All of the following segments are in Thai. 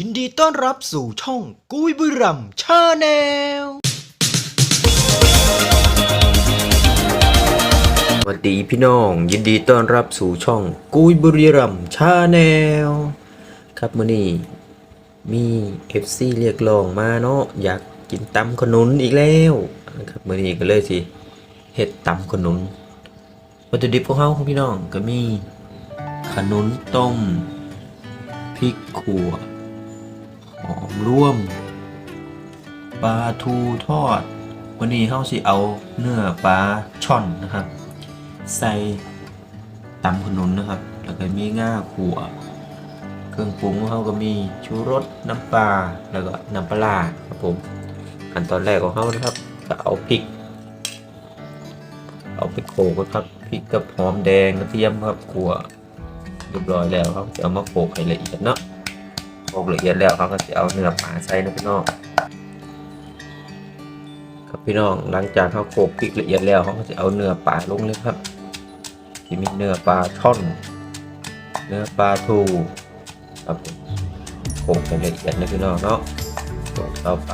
ยินดีต้อนรับสู่ช่องกุยบุรีรัมชาแนล สวัสดีพี่น้อง ยินดีต้อนรับสู่ช่องกุยบุรีรัมชาแนลครับมื่อนี้มี FC เรียกร้องมาเนาะอยากกินตำขนุนอีกแล้วนะครับมื่อนี้ก็เลยสิเฮ็ดตำขนุนวัตถุดิบของเขาของพี่น้องก็มีขนุนต้มพริกขั่ว อมร่วมปลาทูทอด วันนี้เขาสิเอาเนื้อปลาช่อนนะครับ ใส่ตำขนุนนะครับ แล้วก็มีง่าขั่วเครื่องปรุงของเขาก็มีชูรสน้ำปลาแล้วก็น้ำปลาครับผมขั้นตอนแรกของเขานะครับก็เอาพริก เอาไปโขลกครับพริกกับหอมแดงกระเทียมครับขั่วเรียบร้อยแล้วครับจะเอามาโขลกให้ละเอียดเนาะ โขลกละเอียดแล้วเขาก็จะเอาเนื้อปลาใส่นะพี่น้องครับพี่น้องหลังจากเขาโขลกพริกละเอียดแล้วเขาก็จะเอาเนื้อปลาลงเลยครับที่มีเนื้อปลาช่อน เนื้อปลาทูครับโขลกให้ละเอียดนะพี่น้องเนาะโขลกต่อไป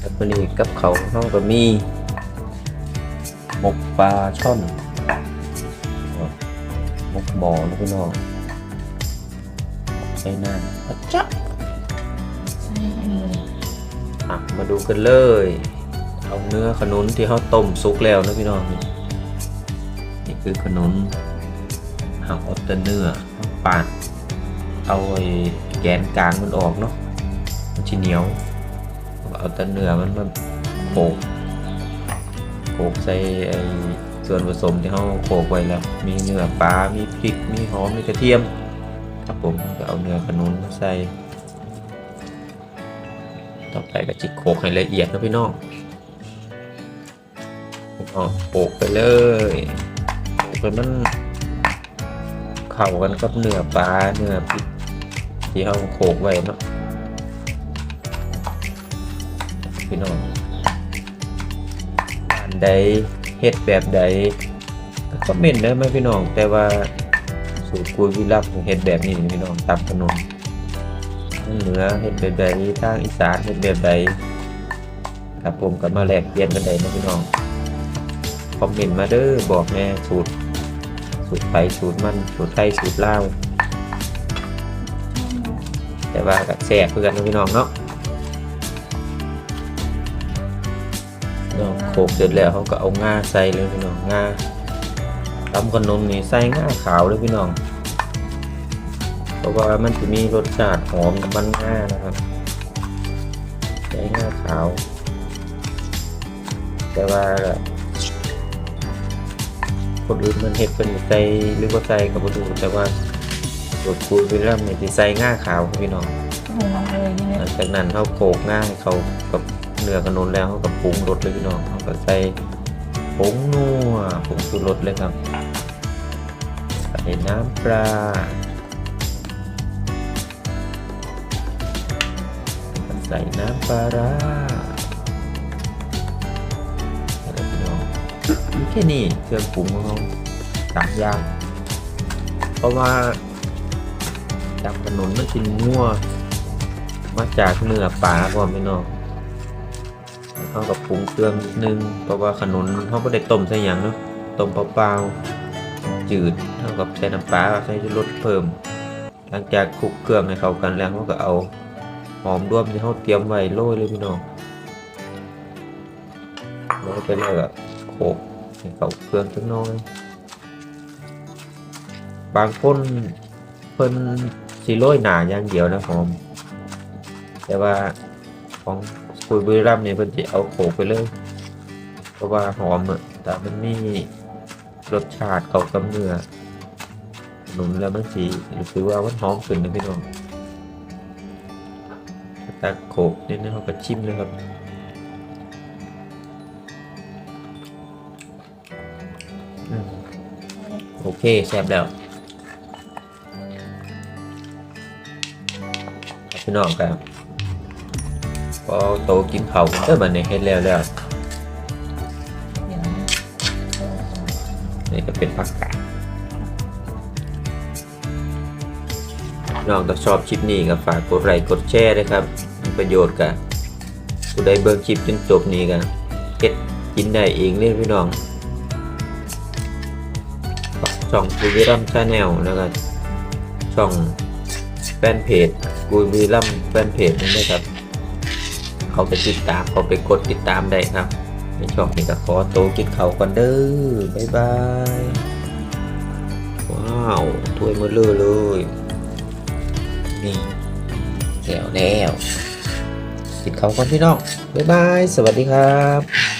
ครับวันนี้กับเขาเขาก็มีหมกปลาช่อนหมกหม อนะพี่น้องใส่น้ำอะจ๊ะอะมาดูกันเลย เอาเนื้อขนุนที่เขาต้มซุกแล้วนะพี่น้อง นี่นี่คือขนุนหักเอาแต่เนื้อเอาปาดเอาไอ้แกนกลางมันออกเนาะมันจะเหนียวแล้วก็เอาแต่เนื้อมันมาโขลกโขลกใส่ไอ้ส่วนผสมที่เขาโขลกไว้แล้ว มีเนื้อปลา มีพริก มีหอม มีกระเทียม ครับผมก็เอาเนื้อขนุนมาใส่ ต่อไปก็จิกโขกให้ละเอียดนะพี่น้องอ๋อโขกไปเลยโขกไปมันเข้ากันกับเนื้อปลาเนื้อพริกที่เราโขกไว้เนาะพี่น้องอันใดเฮ็ดแบบใดก็คอมเมนต์ได้ไหมพี่น้องแต่ว่า สูตรกุยวิรับเฮ็ดแบบนี้พี่น้องตับขนมเหนือเห็ดแบบใดทางอีสานเห็ดแบบใดครับผมก็มาแลกเปลี่ยนกันได้นะพี่น้องคอมเมนต์มาเด้อบอกแม่สูตร สูตรไทยสูตรมันสูตรไทยสูตรลาวแต่ว่ากับแซ่บเพื่อนนะพี่น้องเนาะเนาะโขกเสร็จแล้วเขาก็เอาง่าใส่เลยพี่น้องง่า ตำขนมนี่ใส่ง่าขาวเลยพี่น้อง เพราะว่ามันจะมีรสชาติหอมน้ำมันง่านะครับใช้ง่าขาว แต่ว่าคนอื่นมันเห็ดเป็นใส่หรือว่าใส่กับบดูแต่ว่าสูตรคูวิลลัมเนี่ยที่ใส่ง่าขาวครับพี่น้องโอ้โหเลยนี่หลันะงจากนั้นเขาโขลกง่าให้เขากับเนื้อขนุนแล้วเขากับปรุงรสเลยพี่น้องเขาก็ใส่ ผงนัวผงชูรสเลยครับใส่น้ำปลาใส่น้ำปลาร้าอะไรพี่น้องแค่นี้เครื่องปรุงของเราสามอย่าง เพราะว่าจำขนนมันกินงัวมาจากเนื้อปลาก่อนพี่น้อง เขากับปรุงเครื่องนิดนึงเพราะว่าขนุนเขาไม่ได้ต้มใส่หยังเนาะต้มเปล่าๆจืดเท่ากับใส่น้ำปลาใส่รสเพิ่ม หลังจากคลุกเครื่องให้เข้ากันแล้วเขาก็เอาหอมร่วมที่เขาเตรียมไว้โรยเลยพี่น้องโรยไปเลยอะโขกให้เขาเครื่องจักน้อยบางคนเพิ่นสิโรยหนาอย่างเดียวนะหอม แต่ว่าของ คุยบุรีรัมย์เนี่ยเพิ่นจะเอาโขกไปเลย เพราะว่าหอมอะแต่มันมีรสชาติเข้ากับเนื้อหนุนแล้วมันสีรู้สึกว่ามันหอมขึ้นนะพี่น้องตักโขกนิดนึงเขาก็ชิมเลยครับโอเคแซ่บแล้วพี่น้องครับ พอโตกินเขาเออมันนี่ยเฮ็ดแล้วแล้วนี่ก็เป็นผักกาดน้องถ้าชอบคลิปนี้ก็ฝากกดไลค์กดแชร์ด้วยครับมีประโยชน์กับผู้ใดเบิ่งคลิปจนจบนี้ก็เฮ็ดกินได้เองเลยพี่น้องช่องบุรีรัมชาแนลแล้วก็ช่องแฟนเพจบุรีรัมแฟนเพจนั่นด้วยครับ เขาไปติดตามเขาไปกดติดตามได้ครับในช่องนี้ก็ขอโตวกินเขาก่อนเด้อบ๊ายบายว้าวถ้วยมือเลอเลยนี่แก้วแล้วกินเขาก่อนพี่น้องบ๊ายบาย สวัสดีครับ